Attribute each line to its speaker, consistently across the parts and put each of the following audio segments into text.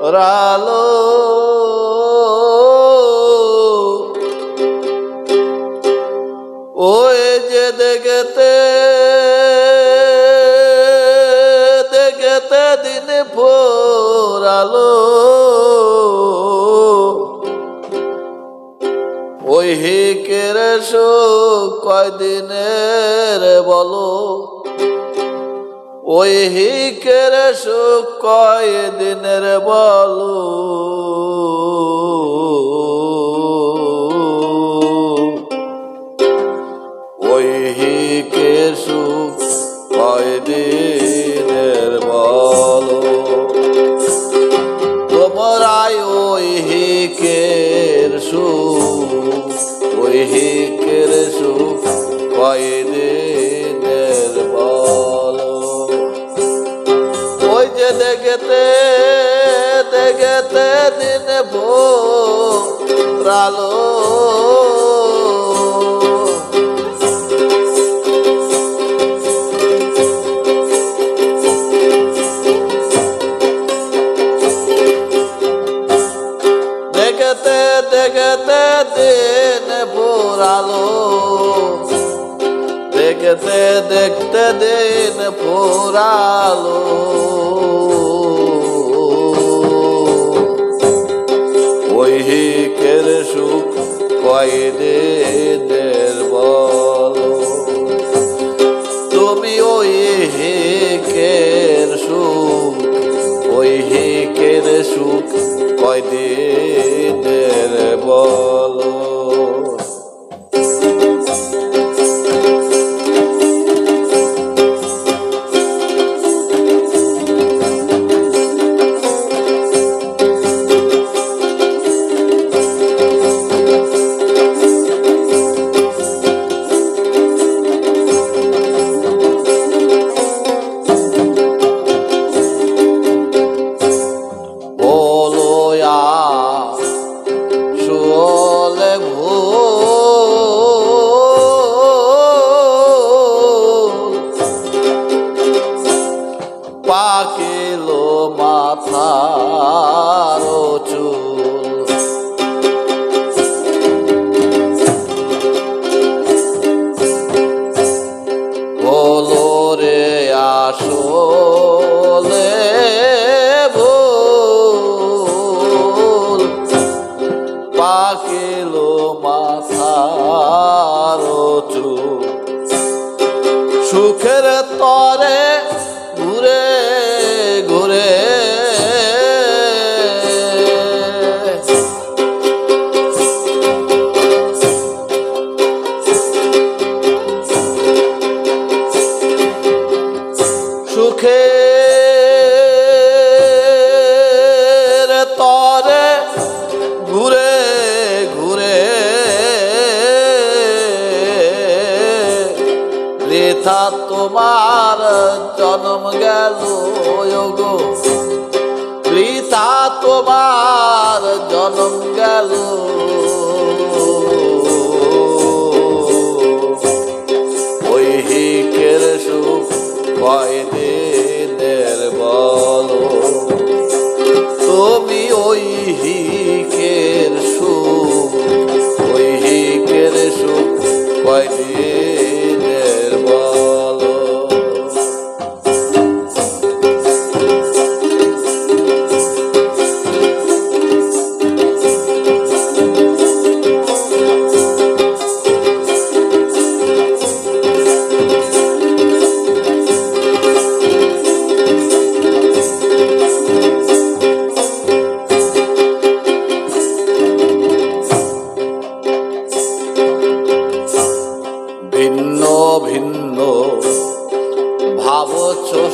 Speaker 1: রালো। ওই যে দেখতে দেখতে দিন ফোরালো ওই হিকের সুখ কয়দিনের বলো? ওই হিকের সুখ কয়দিনের বলো। ওই হিকের সুখ কয়দিনের বলো। তোমরাই ওই হিকের সুখ ওই হিকের সুখ কয়দিনের দেখতে দিন ভোরালো। দেখতে দেখতে দিন পুরালো দেখতে দেখতে দিন পুরালো ওই হিকের সুখ কয়দিনের বল। তুমি ওই হিকের সুখ ওই হিকের সুখ কয়দিনের বলো বলো। সুখের তরে ঘুরে ঘুরে রেথা তোমার জন্ম গেল গো রিতা তোমার জন্ম গেল। ওই হিকের সুখ কয়দিনের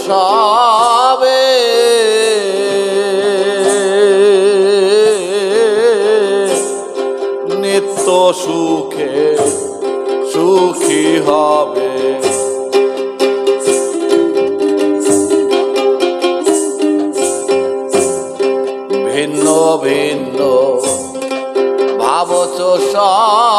Speaker 1: সবে। নিত্য সুখে সুখী হবে। ভিন্ন ভিন্ন ভাবছ সবে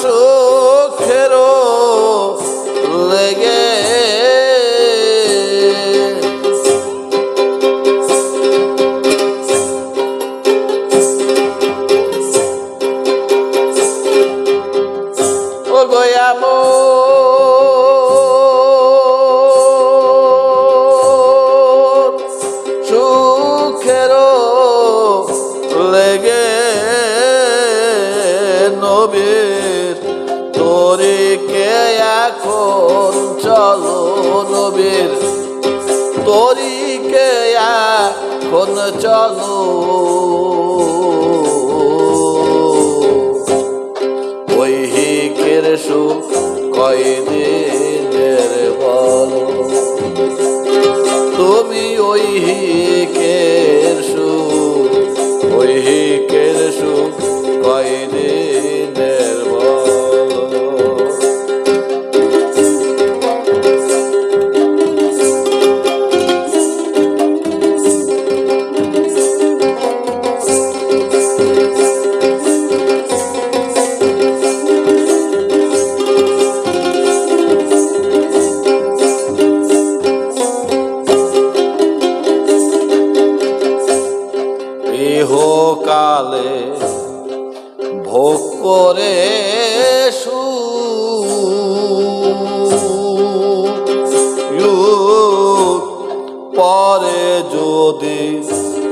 Speaker 1: সুখেরও লেগে এখন চলো। ঐহিকের সুখ কয়দিনের বলো। তুমি ঐহিকের সুখ করে সুখ, পরে যদি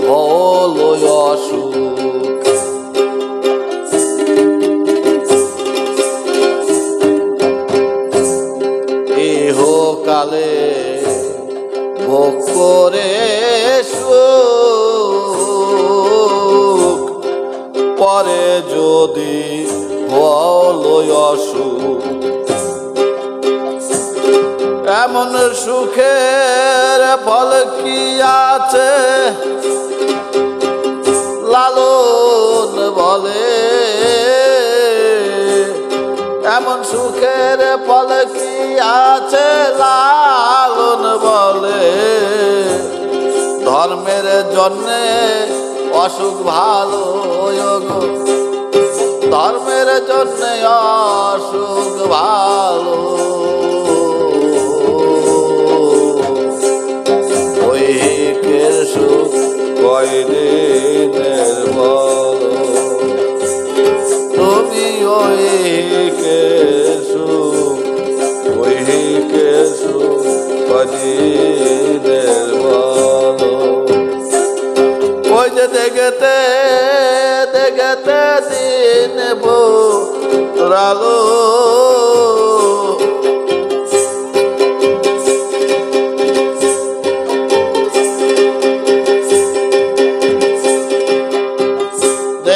Speaker 1: হলো অসুখ। ইহকালে এমন সুখের ফল কি আছে? লালন বলে, এমন সুখের ফল কি আছে? লালন বলে, ধর্মের জন্যে অসুখ ভালো ধর্মের জন্যে অসুখ ভালো। কয়দিনের বলো তুমি ঐহিকের সুখ ঐহিকের সুখ কয়দিনের বলো ওই যে দেখতে দেখতে দিন বোরালো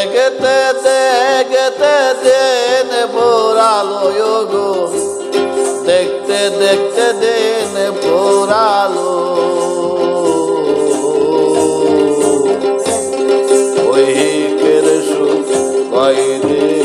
Speaker 1: দেখতে দেখতে দিন বোরালো গো দেখতে দেখতে দিন পোড়ালো ওই সুখ কয়দিনের